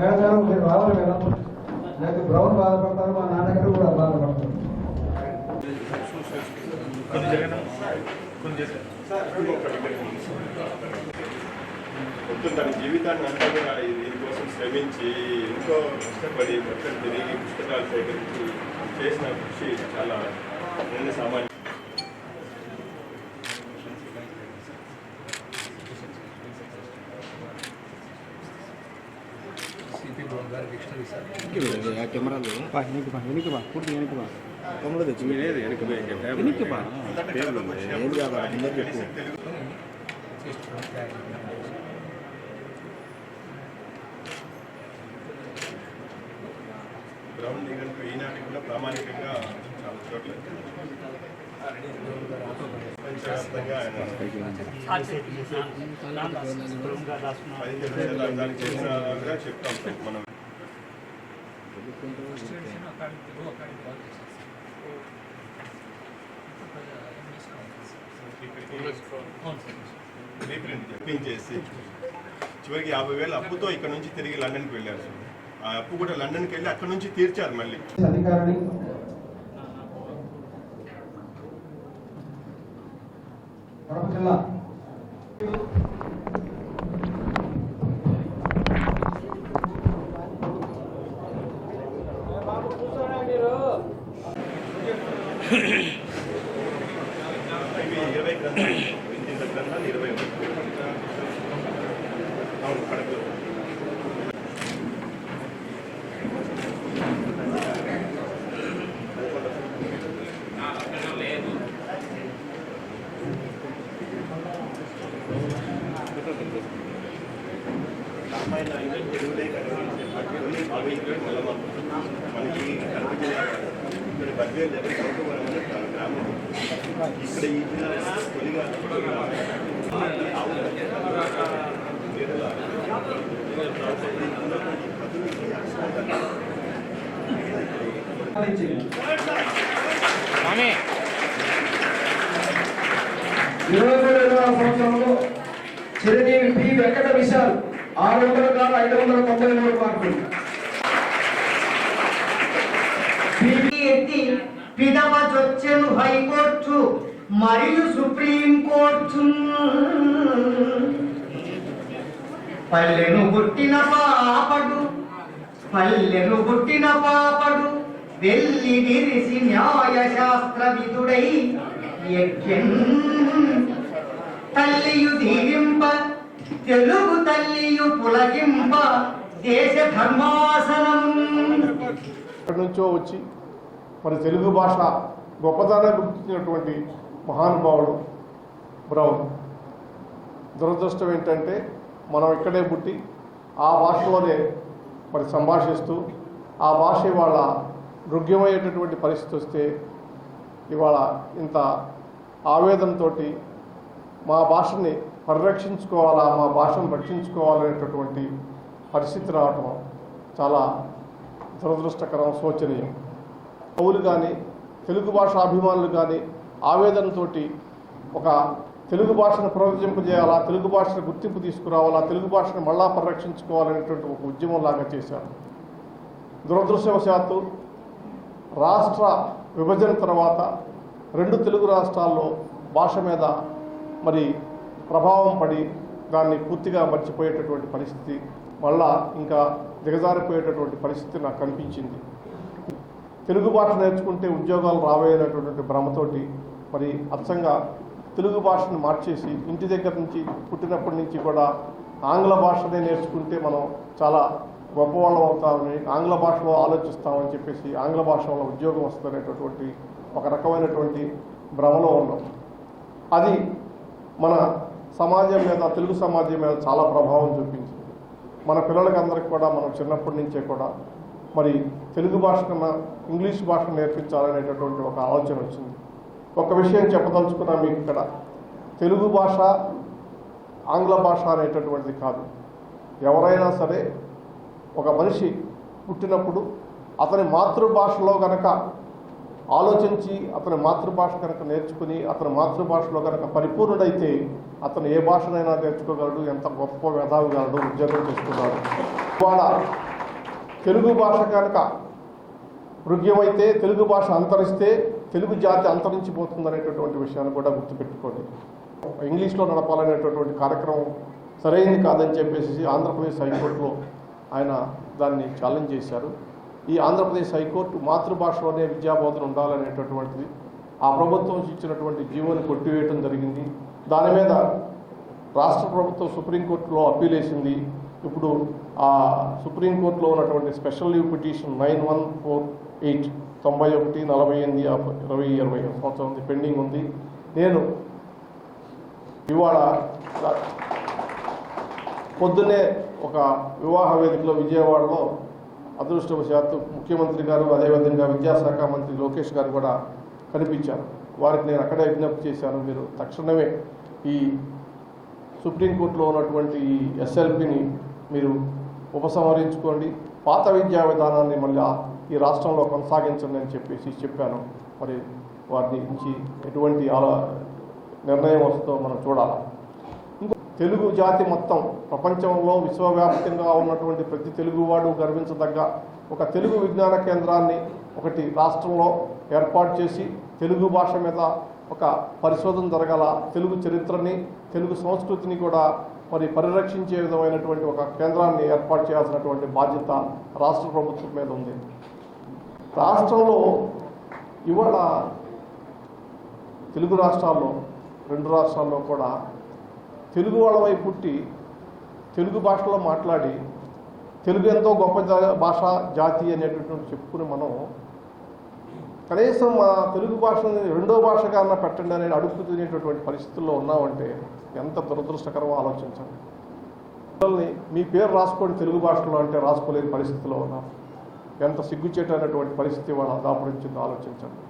Madam మీరు బాధలు madam నాకు బ్రౌన్ బాధపడతారు మా నాన్నగారు కూడా బాధపడతారు. మొత్తం తన జీవితాన్ని అంతా కూడా దీనికోసం శ్రమించి ఎంతో కష్టపడి మొత్తం తిరిగి పుస్తకాలు సేకరించి చేసిన కృషి చాలా నేను సామాన్య. వెనక్కి బా పూర్తి వెనక్కి బా. కెమెరా తెచ్చి వెనక్కి బా. ఏం కాదు అందరు చెప్పు. ఈనాటికి కూడా ప్రామాణికంగా చాలా చోట్ల ప్రపంచవ్యాప్తంగా ఆయన పదిహేను శతాబ్దానికి చేసినగా చెప్తాం మనం రీప్రింట్ చెప్పించేసి చివరికి యాభై వేలు అప్పుతో ఇక్కడ నుంచి తిరిగి లండన్కి వెళ్ళారు ఆ అప్పు కూడా లండన్కి వెళ్ళి అక్కడ నుంచి తీర్చారు మళ్ళీ. అధికారిని జిల్లా మనకి కనిపించే ఇక్కడ బద్వేలు దగ్గర కౌకవరం అనే ప్రా- గ్రామం ఇక్కడ సంవత్సరంలో చిరంజీవి పి. వెంకట విశాల్ ఆరు వందల కాదు ఐదు వందల తొంభై మూడు మార్కులు. ఎత్తి పిదవ చొచ్చెను హైకోర్టు మరియు సుప్రీం కోర్టు పల్లెను పుట్టిన పాపడు పల్లెను పుట్టిన పాపడు వెళ్ళి విరిసి న్యాయ శాస్త్ర విధుడై తల్లియు దీవింప తెలుగు తల్లియు పులగింప దేశ ధర్మాసనం. నుంచో వచ్చి మరి తెలుగు భాష గొప్పతనం గుర్తించినటువంటి మహానుభావుడు బ్రౌన్. దురదృష్టం ఏంటంటే మనం ఇక్కడే పుట్టి ఆ భాషలోనే మరి సంభాషిస్తూ ఆ భాష ఇవాళ మృగ్యమయ్యేటటువంటి పరిస్థితి వస్తే ఇవాళ ఇంత ఆవేదనతోటి మా భాషని పరిరక్షించుకోవాలా మా భాషను రక్షించుకోవాలనేటటువంటి పరిస్థితి రావటం చాలా దురదృష్టకరం శోచనీయం. కవులు కానీ తెలుగు భాష అభిమానులు కానీ ఆవేదనతోటి ఒక తెలుగు భాషను ప్రవర్తింపజేయాలా తెలుగు భాషను గుర్తింపు తీసుకురావాలా తెలుగు భాషను మళ్ళా పరిరక్షించుకోవాలనేటువంటి ఒక ఉద్యమంలాగా చేశారు. దురదృష్టవశాత్తు రాష్ట్ర విభజన తర్వాత రెండు తెలుగు రాష్ట్రాల్లో భాష మీద మరి ప్రభావం పడి దాన్ని పూర్తిగా మర్చిపోయేటటువంటి పరిస్థితి మళ్ళా ఇంకా దిగజారిపోయేటటువంటి పరిస్థితి నాకు కనిపించింది. తెలుగు భాష నేర్చుకుంటే ఉద్యోగాలు రాబోయేటటువంటి భ్రమతోటి మరి అచ్చంగా తెలుగు భాషను మార్చేసి ఇంటి దగ్గర నుంచి పుట్టినప్పటి నుంచి కూడా ఆంగ్ల భాషనే నేర్చుకుంటే మనం చాలా గొప్పవాళ్ళం అవుతామని ఆంగ్ల భాషలో ఆలోచిస్తామని చెప్పేసి ఆంగ్ల భాష వల్ల ఉద్యోగం వస్తుందనేటటువంటి ఒక రకమైనటువంటి భ్రమలో ఉన్నాం. అది మన సమాజం మీద తెలుగు సమాజం మీద చాలా ప్రభావం చూపించింది. మన పిల్లలకి అందరికి కూడా మనం చిన్నప్పటి నుంచే కూడా మరి తెలుగు భాష కన్నా ఇంగ్లీష్ భాష నేర్పించాలనేటటువంటి ఒక ఆలోచన వచ్చింది. ఒక విషయం చెప్పదలుచుకున్నా మీకు ఇక్కడ. తెలుగు భాష ఆంగ్ల భాష అనేటటువంటిది కాదు. ఎవరైనా సరే ఒక మనిషి పుట్టినప్పుడు అతని మాతృభాషలో కనుక ఆలోచించి అతని మాతృభాష కనుక నేర్చుకుని అతని మాతృభాషలో కనుక పరిపూర్ణుడైతే అతను ఏ భాషనైనా నేర్చుకోగలడు ఎంత గొప్ప మేధావిగలడు ఉద్యోగం చేసుకున్నాడు. ఇవాళ తెలుగు భాష కనుక మృగ్యమైతే తెలుగు భాష అంతరిస్తే తెలుగు జాతి అంతరించిపోతుందనేటటువంటి విషయాన్ని కూడా గుర్తుపెట్టుకోండి. ఇంగ్లీష్లో నడపాలనేటటువంటి కార్యక్రమం సరైనది కాదని చెప్పేసి ఆంధ్రప్రదేశ్ హైకోర్టులో ఆయన దాన్ని ఛాలెంజ్ చేశారు. ఈ ఆంధ్రప్రదేశ్ హైకోర్టు మాతృభాషలోనే విద్యాబోధన ఉండాలనేటటువంటిది ఆ ప్రభుత్వం ఇచ్చినటువంటి జీవోని కొట్టివేయటం జరిగింది. దాని మీద రాష్ట్ర ప్రభుత్వం సుప్రీంకోర్టులో అప్పీల్ వేసింది ఇప్పుడు ఆ సుప్రీంకోర్టులో ఉన్నటువంటి special leave petition nine one four eight తొంభై ఒకటి నలభై ఎనిమిది ఇరవై ఇరవై సంవత్సరం ఉంది పెండింగ్ ఉంది. నేను ఇవాళ పొద్దున్నే ఒక వివాహ వేదికలో విజయవాడలో అదృష్టవశాత్తు ముఖ్యమంత్రి గారు అదేవిధంగా విద్యాశాఖ మంత్రి లోకేష్ గారు కూడా కనిపించారు. వారికి నేను అక్కడే విజ్ఞప్తి చేశాను. మీరు తక్షణమే ఈ సుప్రీంకోర్టులో ఉన్నటువంటి ఈ ఎస్ఎల్పిని మీరు ఉపసంహరించుకోండి. పాత విద్యా విధానాన్ని మళ్ళీ ఈ రాష్ట్రంలో కొనసాగించండి అని చెప్పేసి చెప్పాను. మరి వారి నుంచి ఎటువంటి ఆలో నిర్ణయం వస్తుందో మనం చూడాలి. ఇంకో తెలుగు జాతి మొత్తం ప్రపంచంలో విశ్వవ్యాప్తంగా ఉన్నటువంటి ప్రతి తెలుగువాడు గర్వించదగ్గ ఒక తెలుగు విజ్ఞాన కేంద్రాన్ని ఒకటి రాష్ట్రంలో ఏర్పాటు చేసి తెలుగు భాష మీద ఒక పరిశోధన జరగాల. తెలుగు చరిత్రని తెలుగు సంస్కృతిని కూడా మరి పరిరక్షించే విధమైనటువంటి ఒక కేంద్రాన్ని ఏర్పాటు చేయాల్సినటువంటి బాధ్యత రాష్ట్ర ప్రభుత్వం మీద ఉంది. రాష్ట్రంలో ఇవాళ తెలుగు రాష్ట్రాల్లో రెండు రాష్ట్రాల్లో కూడా తెలుగు వాళ్ళవై పుట్టి తెలుగు భాషలో మాట్లాడి తెలుగు ఎంతో గొప్ప భాష జాతి అనేటటువంటి చెప్పుకుని మనం కనీసం మా తెలుగు భాషని రెండో భాషగా అన్న పెట్టండి అనేది అడుగు తినేటటువంటి పరిస్థితుల్లో ఉన్నామంటే ఎంత దురదృష్టకరమో ఆలోచించండి. పిల్లల్ని మీ పేరు రాసుకోండి తెలుగు భాషలో అంటే రాసుకోలేని పరిస్థితిలో ఉన్నాం. ఎంత సిగ్గుచేటైనటువంటి పరిస్థితి వాళ్ళ దాపురించిందో ఆలోచించండి.